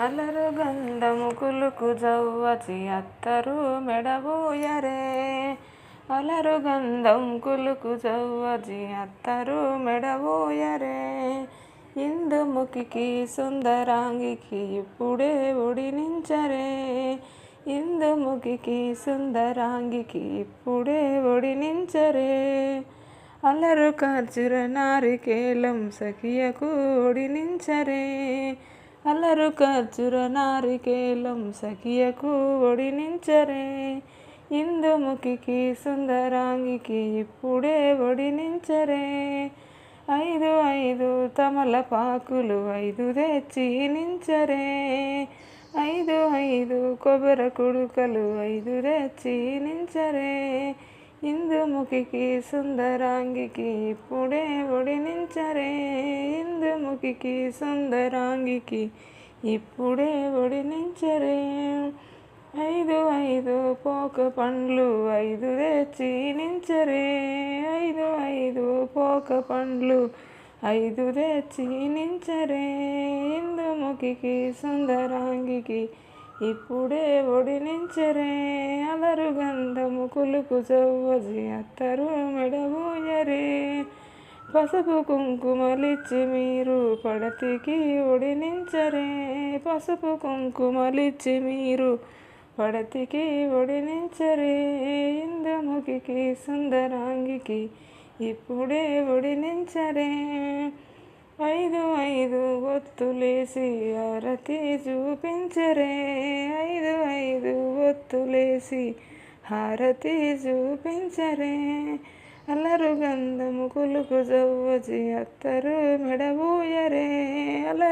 అలరు గంధము కులుకు జవ్వచి అత్తరు మెడబోయరే. అలరు గంధం కులుకు జవ్వచి అత్తరు మెడబోయరే. ఇందుముఖికి సుందరాంగికి ఇప్పుడే ఒడినించరే ఇందుముఖికి సుందరాంగికి ఇప్పుడే ఒడినించరే అలరు ఖర్జుర నారికేలం సఖియకు ఒడినించరే అలరు ఖర్చుర నారికేలం సఖియకు ఒడినించరే ఇందుముఖికి సుందరాంగికి ఇప్పుడే ఒడినించరే ఐదు ఐదు తమలపాకులు ఐదు తెచ్చి నించరే. ఐదు ఐదు కొబ్బరి కుడుకలు ఐదు తెచ్చి నించరే. ఇందుముఖికి సుందరాంగికి ఇప్పుడే ఒడినించరే ముఖికి సుందరాంగికి ఇప్పుడే ఒడినించరే. ఐదు ఐదు పోక పండ్లు ఐదు తెచ్చి నించరే. ఐదు ఐదు పోక పండ్లు ఐదు తెచ్చి నించరే. ఇందుముఖికి సుందరాంగికి ఇప్పుడే ఒడినించరే. అలరు గంధము కులుకు చవ్వజి అత్తరు మెడబోయరే. పసుపు కుంకుమలిచ్చి మీరు పడతికి ఒడినించరే. పసుపు కుంకుమలిచ్చి మీరు పడతికి ఒడినించరే. ఇందుముఖికి సుందరాంగికి ఇప్పుడే ఒడినించరే. ఐదు ఐదు ఒత్తులేసి హారతి చూపించరే. ఐదు ఐదు ఒత్తులేసి హారతి చూపించరే. అల్లరు గంధము కులుకు జవ్వజి అత్తరు మెడబూయరే అల్లరు